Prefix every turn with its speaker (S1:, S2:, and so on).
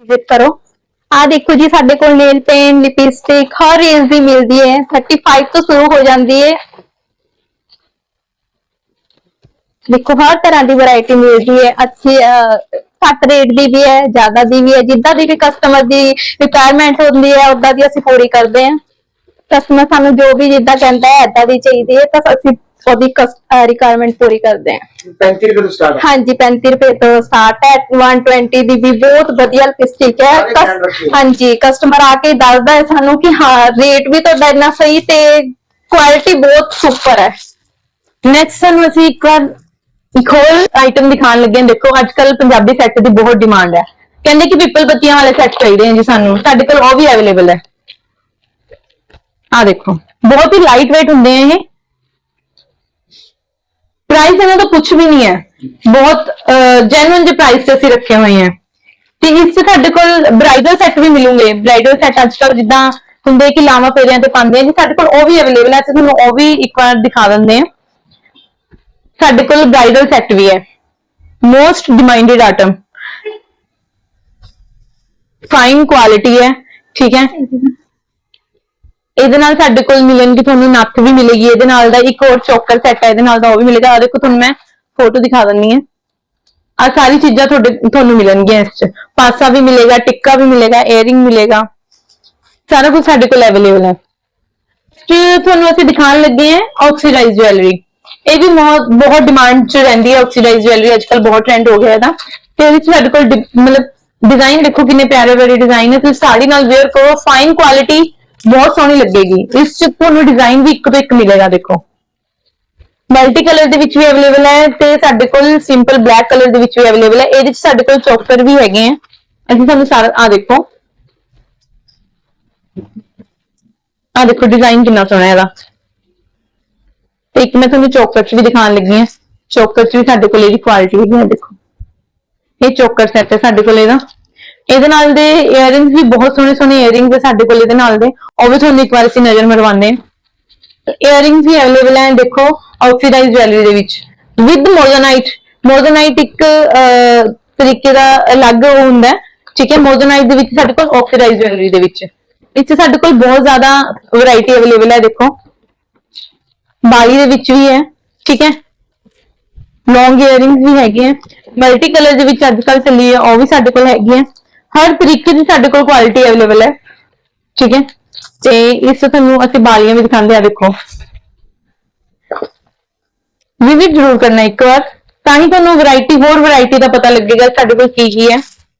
S1: Visit ਕਰੋ। ਆ ਦੇਖੋ ਜੀ, ਸਾਡੇ ਕੋਲ ਨੇਲ ਪੇਂਟ ਲਿਪਸਟਿਕ ਹਰ ਰੇਂਜ ਦੀ ਮਿਲਦੀ ਹੈ। 35 ਤੋਂ ਸ਼ੁਰੂ ਹੋ ਜਾਂਦੀ ਹੈ। ਦੇਖੋ, ਹਰ ਤਰ੍ਹਾਂ ਦੀ ਵੈਰਾਈਟੀ ਮਿਲਦੀ ਹੈ। ਅੱਛੀ ਘੱਟ ਰੇਟ ਦੀ ਵੀ ਹੈ, ਜ਼ਿਆਦਾ ਦੀ ਵੀ ਹੈ। ਜਿੱਦਾਂ ਦੀ ਵੀ ਕਸਟਮਰ ਦੀ ਰਿਕੁਆਇਰਮੈਂਟ ਹੁੰਦੀ ਹੈ ਉਦਾਂ ਦੀ ਅਸੀਂ ਪੂਰੀ ਕਰਦੇ ਹਾਂ। ਕਸਟਮਰ ਸਾਨੂੰ ਜੋ ਵੀ ਜਿੱਦਾਂ ਕਹਿੰਦਾ ਹੈ, ਏਦਾਂ ਦੀ ਚਾਹੀਦੀ ਹੈ। ਤਾਂ ਅਸੀਂ ਉਹਦੀ ਰਿਕੁਆਇਰਮੈਂਟ ਪੂਰੀ ਕਰਦੇ ਹਾਂ।
S2: 35 ਰੁਪਏ ਤੋਂ ਸਟਾਰਟ
S1: ਹਾਂਜੀ 35 ਰੁਪਏ ਤੋਂ ਸਟਾਰਟ ਹੈ। 120 ਦੀ ਵੀ ਬਹੁਤ ਵਧੀਆ ਲਿਪਸਟਿਕ ਹੈ। ਹਾਂਜੀ ਕਸਟਮਰ ਆ ਕੇ ਦੱਸਦਾ ਹੈ ਸਾਨੂੰ ਕਿ ਹਾਂ ਰੇਟ ਵੀ ਤੁਹਾਡਾ ਇੰਨਾ ਸਹੀ ਤੇ ਕੁਆਲਿਟੀ ਬਹੁਤ ਸੁਪਰ ਹੈ।
S3: ਨੈਕਸਟ ਸਾਨੂੰ ਅਸੀਂ ਇੱਕ ਵਾਰ ਇੱਕ ਹੋਰ ਆਈਟਮ ਦਿਖਾਉਣ ਲੱਗੇ ਹਾਂ। ਦੇਖੋ ਅੱਜ ਕੱਲ ਪੰਜਾਬੀ ਸੈੱਟ ਦੀ ਬਹੁਤ ਡਿਮਾਂਡ ਹੈ। ਕਹਿੰਦੇ ਕਿ ਪਿੱਪਲ ਬੱਤੀਆਂ ਵਾਲੇ ਸੈੱਟ ਚਾਹੀਦੇ ਆ ਜੀ ਸਾਨੂੰ। ਸਾਡੇ ਕੋਲ ਉਹ ਵੀ ਅਵੇਲੇਬਲ ਹੈ। ਆ ਦੇਖੋ ਬਹੁਤ ਹੀ ਲਾਈਟ weight ਹੁੰਦੇ ਆ ਇਹ। ਪ੍ਰਾਈਸ ਇਹਨਾਂ ਦਾ ਕੁਝ ਵੀ ਨਹੀਂ ਹੈ। ਬਹੁਤ ਜੈਨੂਇਨ ਦੇ ਪ੍ਰਾਈਸ ਤੇ ਅਸੀਂ ਰੱਖੇ ਹੋਏ ਆ ਤੇ ਇਸ 'ਚ ਸਾਡੇ ਕੋਲ ਬ੍ਰਾਈਡਲ ਸੈੱਟ ਵੀ ਮਿਲੂਗੇ। ਬ੍ਰਾਈਡਲ ਸੈੱਟ ਅੱਜ ਕੱਲ ਜਿੱਦਾਂ ਹੁੰਦੇ ਕਿ ਲਾਵਾਂ ਫੇਰਿਆਂ ਤੇ ਪਾਉਂਦੇ ਆ, ਜੀ ਸਾਡੇ ਕੋਲ ਉਹ ਵੀ ਅਵੇਲੇਬਲ ਹੈ ਤੇ ਤੁਹਾਨੂੰ ਉਹ ਵੀ ਇੱਕ ਵਾਰ ਦਿਖਾ ਦਿੰਦੇ ਆ ਸਾਡੇ ਕੋਲ ਬ੍ਰਾਈਡਲ ਸੈੱਟ ਵੀ ਹੈ। Most demanded item fine quality ਹੈ। ਠੀਕ ਹੈ। ਇਹਦੇ ਨਾਲ ਸਾਡੇ ਕੋਲ ਮਿਲਣਗੇ ਤੁਹਾਨੂੰ ਨੱਥ ਵੀ ਮਿਲੇਗੀ, ਇਹਦੇ ਨਾਲ ਦਾ ਇੱਕ ਹੋਰ ਚੋਕਰ ਸੈੱਟ ਹੈ, ਇਹਦੇ ਨਾਲ ਦਾ ਉਹ ਵੀ ਮਿਲੇਗਾ। ਆ ਦੇਖੋ, ਤੁਹਾਨੂੰ ਮੈਂ ਫੋਟੋ ਦਿਖਾ ਦਿੰਨੀ ਹੈ। ਆ ਸਾਰੀ ਚੀਜ਼ਾਂ ਤੁਹਾਡੇ, ਤੁਹਾਨੂੰ ਮਿਲਣਗੀਆਂ ਇਸ ਚ। ਪਾਸਾ ਵੀ ਮਿਲੇਗਾ, ਟਿੱਕਾ ਵੀ ਮਿਲੇਗਾ ਏਅਰਿੰਗ ਮਿਲੇਗਾ। ਸਾਰਾ ਕੁਝ ਸਾਡੇ ਕੋਲ ਅਵੇਲੇਬਲ ਹੈ। ਤੇ ਤੁਹਾਨੂੰ ਅਸੀਂ ਦਿਖਾਉਣ ਲੱਗੇ ਹਾਂ ਆਕਸੀਡਾਈਜ਼ ਜੁਐਲਰੀ ਇਹ ਵੀ ਬਹੁਤ ਬਹੁਤ ਡਿਮਾਂਡ 'ਚ ਰਹਿੰਦੀ ਹੈ ਆਕਸੀਡਾਈਜ਼ ਜੁਐਲਰੀ ਅੱਜਕੱਲ ਬਹੁਤ ਟ੍ਰੈਂਡ ਹੋ ਗਿਆ ਇਹਦਾ। ਤੇ ਇਹਦੇ 'ਚ ਸਾਡੇ ਕੋਲ ਡਿ- ਮਤਲਬ ਡਿਜ਼ਾਈਨ ਦੇਖੋ ਕਿੰਨੇ ਪਿਆਰੇ ਪਿਆਰੇ ਡਿਜ਼ਾਈਨ ਹੈ। ਤੁਸੀਂ ਸਾੜੀ ਨਾਲ ਵੇਅਰ ਕਰੋ ਫਾਈਨ ਕੁਆਲਿਟੀ ਬਹੁਤ ਸੋਹਣੀ ਲੱਗੇਗੀ। ਇਸ 'ਚ ਤੁਹਾਨੂੰ ਡਿਜ਼ਾਈਨ ਵੀ ਇੱਕ ਤੋਂ ਇੱਕ ਮਿਲੇਗਾ, ਦੇਖੋ। ਮਲਟੀ ਕਲਰ ਦੇ ਵਿੱਚ ਵੀ ਅਵੇਲੇਬਲ ਹੈ ਤੇ ਸਾਡੇ ਕੋਲ ਸਿੰਪਲ ਬਲੈਕ ਕਲਰ ਦੇ ਵਿੱਚ ਵੀ ਅਵੇਲੇਬਲ ਹੈ। ਇਹਦੇ 'ਚ ਸਾਡੇ ਕੋਲ ਚੌਕਰ ਵੀ ਹੈਗੇ ਆ। ਅਸੀਂ ਤੁਹਾਨੂੰ ਸਾਰਾ ਆ ਦੇਖੋ। ਆ ਦੇਖੋ ਡਿਜ਼ਾਈਨ ਕਿੰਨਾ ਸੋਹਣਾ ਇਹਦਾ। ਤੇ ਇੱਕ ਮੈਂ ਤੁਹਾਨੂੰ ਚੋਕਰ ਚ ਵੀ ਦਿਖਾਉਣ ਲੱਗੀ ਆ ਚੋਕਰ ਚ ਵੀ ਸਾਡੇ ਕੋਲ ਇਹਦੀ ਕੁਆਲਿਟੀ ਹੈਗੀ ਆ, ਦੇਖੋ। ਇਹ ਚੋਕਰ ਸੈੱਟ ਹੈ ਸਾਡੇ ਕੋਲ ਇਹਦਾ। ਇਹਦੇ ਨਾਲ ਦੇ ਇਅਰਿੰਗਸ ਵੀ ਬਹੁਤ ਸੋਹਣੇ ਸੋਹਣੇ ਇਅਰਿੰਗਸ ਹੈ ਸਾਡੇ ਕੋਲ ਇਹਦੇ ਨਾਲ ਦੇ। ਉਹ ਵੀ ਤੁਹਾਨੂੰ ਇੱਕ ਵਾਰ ਅਸੀਂ ਨਜ਼ਰ ਮਰਵਾਉਂਦੇ ਹਾਂ। ਇਅਰਿੰਗਸ ਵੀ ਅਵੇਲੇਬਲ ਹੈ ਦੇਖੋ ਆਕਸੀਡਾਈਜ਼ ਜਵੈਲਰੀ ਦੇ ਵਿੱਚ। ਵਿਦ ਮੋਜ਼ਨਾਈਟ ਮੋਜ਼ਨਾਈਟ ਇੱਕ ਤਰੀਕੇ ਦਾ ਅਲੱਗ ਉਹ ਹੁੰਦਾ ਠੀਕ ਹੈ ਮੋਜ਼ਨਾਈਟ ਦੇ ਵਿੱਚ ਸਾਡੇ ਕੋਲ ਆਕਸੀਡਾਈਜ਼ ਜੁਐਲਰੀ ਦੇ ਵਿੱਚ। ਇੱਥੇ ਸਾਡੇ ਕੋਲ ਬਹੁਤ ਜ਼ਿਆਦਾ ਵੈਰਾਈਟੀ ਅਵੇਲੇਬਲ ਹੈ ਦੇਖੋ। ਬਾਲੀ ਦੇ ਵਿੱਚ ਵੀ ਹੈ, ਠੀਕ ਹੈ। ਲੌਂਗ ਇਅਰਿੰਗਸ ਵੀ ਹੈਗੇ ਆ ਮਲਟੀ ਕਲਰ ਦੇ ਵਿੱਚ ਅੱਜ ਕੱਲ ਚੱਲੀ ਹੈ ਉਹ ਵੀ ਸਾਡੇ ਕੋਲ ਹੈਗੀ ਹੈ ਹਰ ਤਰੀਕੇ ਦੀ ਸਾਡੇ ਕੋਲ ਕੁਆਲਿਟੀ ਅਵੇਲੇਬਲ ਹੈ। ਠੀਕ ਹੈ? ਤੇ ਇਸ ਤੁਹਾਨੂੰ ਅਸੀਂ ਬਾਲੀਆਂ ਵੀ ਦਿਖਾਉਂਦੇ ਆ ਦੇਖੋ। ਵਿਜ਼ਿਟ ਜ਼ਰੂਰ ਕਰਨਾ ਇੱਕ ਵਾਰ। ਤਾਂ ਹੀ ਤੁਹਾਨੂੰ ਵੈਰਾਈਟੀ ਹੋਰ ਵੈਰਾਈਟੀ ਦਾ ਪਤਾ ਲੱਗੇਗਾ ਸਾਡੇ ਕੋਲ ਕੀ ਕੀ ਹੈ।